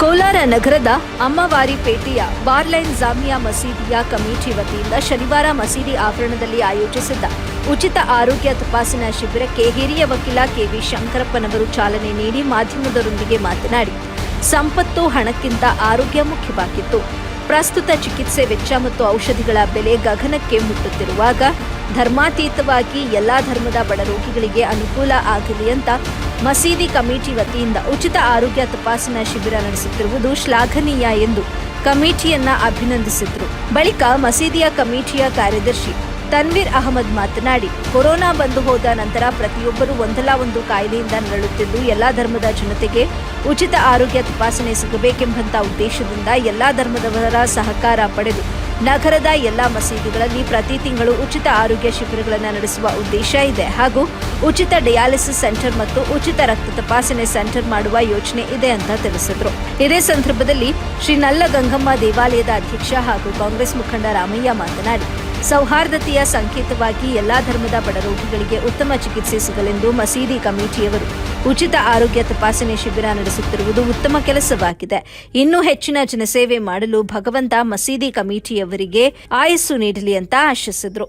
ಕೋಲಾರ ನಗರದ ಅಮ್ಮವಾರಿಪೇಟೆಯ ಬಾರ್ಲೈನ್ ಜಾಮಿಯಾ ಮಸೀದಿಯ ಕಮಿಟಿ ವತಿಯಿಂದ ಶನಿವಾರ ಮಸೀದಿ ಆವರಣದಲ್ಲಿ ಆಯೋಜಿಸಿದ್ದ ಉಚಿತ ಆರೋಗ್ಯ ತಪಾಸಣಾ ಶಿಬಿರಕ್ಕೆ ಹಿರಿಯ ವಕೀಲ ಕೆವಿ ಶಂಕರಪ್ಪನವರು ಚಾಲನೆ ನೀಡಿ ಮಾಧ್ಯಮದರೊಂದಿಗೆ ಮಾತನಾಡಿ, ಸಂಪತ್ತು ಹಣಕ್ಕಿಂತ ಆರೋಗ್ಯ ಮುಖ್ಯವಾಗಿತ್ತು. ಪ್ರಸ್ತುತ ಚಿಕಿತ್ಸೆ ವೆಚ್ಚ ಮತ್ತು ಔಷಧಿಗಳ ಬೆಲೆ ಗಗನಕ್ಕೆ ಮುಟ್ಟುತ್ತಿರುವಾಗ ಧರ್ಮಾತೀತವಾಗಿ ಎಲ್ಲ ಧರ್ಮದ ಬಡ ರೋಗಿಗಳಿಗೆ ಅನುಕೂಲ ಆಗಲಿ ಅಂತ ಮಸೀದಿ ಕಮಿಟಿ ವತಿಯಿಂದ ಉಚಿತ ಆರೋಗ್ಯ ತಪಾಸಣಾ ಶಿಬಿರ ನಡೆಸುತ್ತಿರುವುದು ಶ್ಲಾಘನೀಯ ಎಂದು ಕಮಿಟಿಯನ್ನ ಅಭಿನಂದಿಸಿದ್ರು. ಬಳಿಕ ಮಸೀದಿಯ ಕಮಿಟಿಯ ಕಾರ್ಯದರ್ಶಿ ತನ್ವೀರ್ ಅಹಮದ್ ಮಾತನಾಡಿ, ಕೊರೋನಾ ಬಂದು ಹೋದ ನಂತರ ಪ್ರತಿಯೊಬ್ಬರು ಒಂದಲ್ಲ ಒಂದು ಕಾಯಿಲೆಯಿಂದ ನರಳುತ್ತಿದ್ದು ಎಲ್ಲಾ ಧರ್ಮದ ಜನತೆಗೆ ಉಚಿತ ಆರೋಗ್ಯ ತಪಾಸಣೆ ಸಿಗಬೇಕೆಂಬಂತ ಉದ್ದೇಶದಿಂದ ಎಲ್ಲಾ ಧರ್ಮದವರ ಸಹಕಾರ ಪಡೆದು ನಗರದ ಎಲ್ಲಾ ಮಸೀದಿಗಳಲ್ಲಿ ಪ್ರತಿ ತಿಂಗಳು ಉಚಿತ ಆರೋಗ್ಯ ಶಿಬಿರಗಳನ್ನು ನಡೆಸುವ ಉದ್ದೇಶ ಇದೆ. ಹಾಗೂ ಉಚಿತ ಡಯಾಲಿಸಿಸ್ ಸೆಂಟರ್ ಮತ್ತು ಉಚಿತ ರಕ್ತ ತಪಾಸಣೆ ಸೆಂಟರ್ ಮಾಡುವ ಯೋಜನೆ ಇದೆ ಅಂತ ತಿಳಿಸಿದ್ರು. ಇದೇ ಸಂದರ್ಭದಲ್ಲಿ ಶ್ರೀ ನಲ್ಲ ಗಂಗಮ್ಮ ದೇವಾಲಯದ ಅಧ್ಯಕ್ಷ ಹಾಗೂ ಕಾಂಗ್ರೆಸ್ ಮುಖಂಡ ರಾಮಯ್ಯ ಮಾತನಾಡಿ ಸೌಹಾರ್ದತೆಯ ಸಂಕೇತವಾಗಿ ಎಲ್ಲಾ ಧರ್ಮದ ಬಡ ರೋಗಿಗಳಿಗೆ ಉತ್ತಮ ಚಿಕಿತ್ಸೆ ಸಿಗಲೆಂದು ಮಸೀದಿ ಕಮಿಟಿಯವರು ಉಚಿತ ಆರೋಗ್ಯ ತಪಾಸಣೆ ಶಿಬಿರ ನಡೆಸುತ್ತಿರುವುದು ಉತ್ತಮ ಕೆಲಸವಾಗಿದೆ. ಇನ್ನೂ ಹೆಚ್ಚಿನ ಜನಸೇವೆ ಮಾಡಲು ಭಗವಂತ ಮಸೀದಿ ಕಮಿಟಿಯವರಿಗೆ ಆಯಸ್ಸು ನೀಡಲಿ ಅಂತ ಆಶಿಸಿದ್ರು.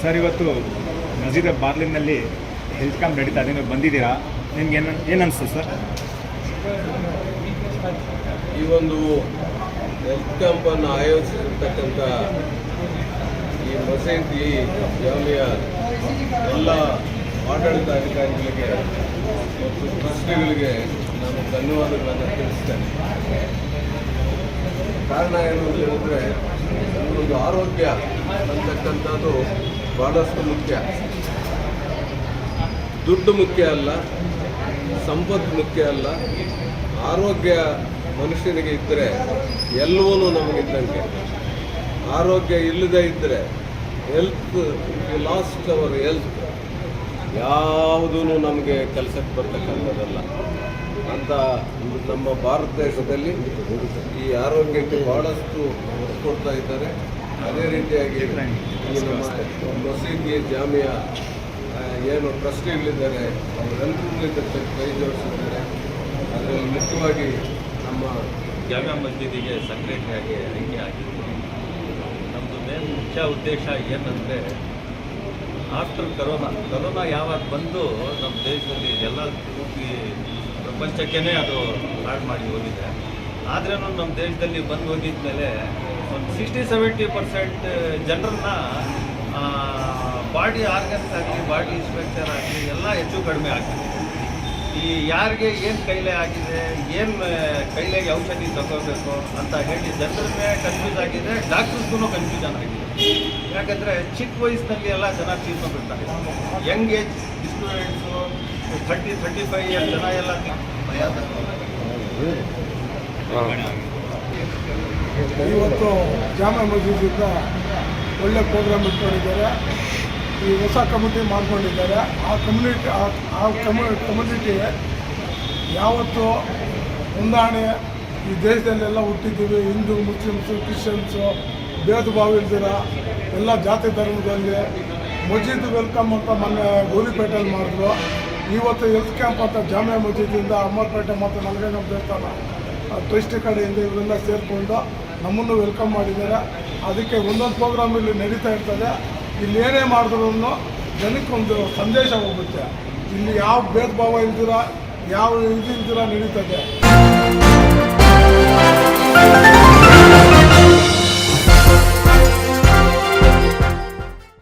ಸರ್, ಇವತ್ತು ನಜೀರ ಬಾರ್ಲಿನಲ್ಲಿ ಹೆಲ್ತ್ ಕ್ಯಾಂಪ್ ನಡೀತಾ ಇದೆ. ನೀವು ಬಂದಿದ್ದೀರಾ? ನಿಮ್ಗೆ ಏನು ಸರ್? ಈ ಒಂದು ಹೆಲ್ತ್ ಕ್ಯಾಂಪನ್ನು ಆಯೋಜಿಸಿರ್ತಕ್ಕಂಥ ಈ ಮಸೀದಿ ಜಾಮಿಯ ಎಲ್ಲ ಆಡಳಿತಾಧಿಕಾರಿಗಳಿಗೆ ಮತ್ತು ಟ್ರಸ್ಟಿಗಳಿಗೆ ನಾನು ಧನ್ಯವಾದಗಳನ್ನು ತಿಳಿಸ್ತೇನೆ. ಕಾರಣ ಏನು ಅಂತ ಹೇಳಿದ್ರೆ ಒಂದು ಆರೋಗ್ಯ ಅಂತಕ್ಕಂಥದ್ದು ಭಾಳಷ್ಟು ಮುಖ್ಯ. ದುಡ್ಡು ಮುಖ್ಯ ಅಲ್ಲ, ಸಂಪತ್ತು ಮುಖ್ಯ ಅಲ್ಲ. ಆರೋಗ್ಯ ಮನುಷ್ಯನಿಗೆ ಇದ್ದರೆ ಎಲ್ಲವೂ ನಮಗಿದ್ದಂಗೆ ಆರೋಗ್ಯ ಇಲ್ಲದೆ ಇದ್ದರೆ ಹೆಲ್ತ್ ಲಾಸ್ಟ್ ಅವರ್ ಹೆಲ್ತ್ ಯಾವುದೂ ನಮಗೆ ಕೆಲಸಕ್ಕೆ ಬರ್ತಕ್ಕಂಥದ್ದಲ್ಲ. ಅಂತ ನಮ್ಮ ಭಾರತ ದೇಶದಲ್ಲಿ ಈ ಆರೋಗ್ಯಕ್ಕೆ ಭಾಳಷ್ಟು ಕೊಡ್ತಾ ಇದ್ದಾರೆ. ಅದೇ ರೀತಿಯಾಗಿ ಮಸೀದಿ ಜಾಮಿಯ ಏನು ಟ್ರಸ್ಟಿಗಳಿದ್ದಾರೆ, ಅವರೆಲ್ಲರೂ ಇದಕ್ಕೆ ಕೈ ಜೋಡಿಸಿದ್ದಾರೆ. ಅದರಲ್ಲಿ ಮುಖ್ಯವಾಗಿ ನಮ್ಮ ಜಾಮ್ಯಾ ಮಸೀದಿಗೆ ಸೆಕ್ರೆಟರಿಯಾಗಿ ಆಯ್ಕೆ ಆಗಿದೆ ನಮ್ಮದು ಮೇನ್ ಮುಖ್ಯ ಉದ್ದೇಶ ಏನಂದರೆ ಆಫ್ಟರ್ ಕರೋನಾ ಕರೋನಾ ಯಾವಾಗ ಬಂದು ನಮ್ಮ ದೇಶದಲ್ಲಿ ಎಲ್ಲ ಪೂರ್ತಿ ಪ್ರಪಂಚಕ್ಕೇ ಅದು ಹಾಳು ಮಾಡಿ ಹೋಗಿದೆ. ಆದ್ರೂ ನಮ್ಮ ದೇಶದಲ್ಲಿ ಬಂದು ಹೋಗಿದ ಮೇಲೆ ಒಂದು ಸಿಕ್ಸ್ಟಿ ಸೆವೆಂಟಿ ಪರ್ಸೆಂಟ್ ಜನರನ್ನ ಬಾಡಿ ಆರ್ಗನ್ಸ್ ಆಗಲಿ ಬಾಡಿ ಇನ್ಸ್ಪೆಕ್ಟರ್ ಆಗಲಿ ಎಲ್ಲ ಹೆಚ್ಚು ಕಡಿಮೆ ಆಗ್ತದೆ. ಈ ಯಾರಿಗೆ ಏನು ಕೈಲೆ ಆಗಿದೆ, ಏನು ಕೈಲೆಗೆ ಔಷಧಿ ತಗೋಬೇಕು ಅಂತ ಹೇಳಿ ಜನರನ್ನೇ ಕನ್ಫ್ಯೂಸ್ ಆಗಿದೆ ಡಾಕ್ಟರ್ಸ್ಗೂ ಕನ್ಫ್ಯೂಷನ್ ಆಗಿದೆ ಯಾಕಂದರೆ ಚಿಕ್ಕ ವಯಸ್ಸಿನಲ್ಲಿ ಎಲ್ಲ ಜನ ತೀರ್ಕೊಂಡ್ಬಿಡ್ತಾರೆ young age students thirty thirty five year ಜನ ಎಲ್ಲ ಇವತ್ತು ಜಾಮಾ ಮಸೀದಿಂದ ಒಳ್ಳೆ ಪ್ರೋಗ್ರಾಮ್ ಇಟ್ಕೊಂಡಿದ್ದಾರೆ. ಈ ಹೊಸ ಕಮಿಟಿ ಮಾಡ್ಕೊಂಡಿದ್ದಾರೆ. ಆ ಕಮ್ಯುನಿಟಿ ಆ ಕಮ್ಯು ಕಮ್ಯುನಿಟಿ ಯಾವತ್ತು ಹೊಂದಾಣೆ ಈ ದೇಶದಲ್ಲೆಲ್ಲ ಹುಟ್ಟಿದ್ದೀವಿ. ಹಿಂದೂ ಮುಸ್ಲಿಮ್ಸು ಕ್ರಿಶ್ಚಿಯನ್ಸು ಭೇದ ಭಾವ ಇಲ್ದಿರ ಎಲ್ಲ ಜಾತಿ ಧರ್ಮದಲ್ಲಿ ಮಸೀದ್ ವೆಲ್ಕಮ್ ಅಂತ ಮೊನ್ನೆ ಗೌರಿಪೇಟೆಯಲ್ಲಿ ಮಾಡಿದ್ರು. ಇವತ್ತು ಹೆಲ್ತ್ ಕ್ಯಾಂಪ್ ಅಂತ ಜಾಮಿಯಾ ಮಸೀದಿಯಿಂದ ಅಮರ್ಪೇಟೆ ಮತ್ತು ನಲ್ಗಂಗಮ್ಮ ದೇವಸ್ಥಾನ ಟ್ರಸ್ಟ್ ಕಡೆಯಿಂದ ಇವರೆಲ್ಲ ಸೇರಿಕೊಂಡು ನಮ್ಮನ್ನು ವೆಲ್ಕಮ್ ಮಾಡಿದ್ದಾರೆ. ಅದಕ್ಕೆ ಒಂದೊಂದು ಪ್ರೋಗ್ರಾಮ್ ಇಲ್ಲಿ ನಡೀತಾ ಇರ್ತದೆ. ಇಲ್ಲಿ ಏನೇ ಮಾಡಿದ್ರು ಜನಕ್ಕೊಂದು ಸಂದೇಶ ಹೋಗುತ್ತೆ. ಇಲ್ಲಿ ಯಾವ ಭೇದ ಭಾವ ಇಲ್ದಿರ, ಯಾವ ಇದು ಇಲ್ದಿರ ನಡೀತದೆ.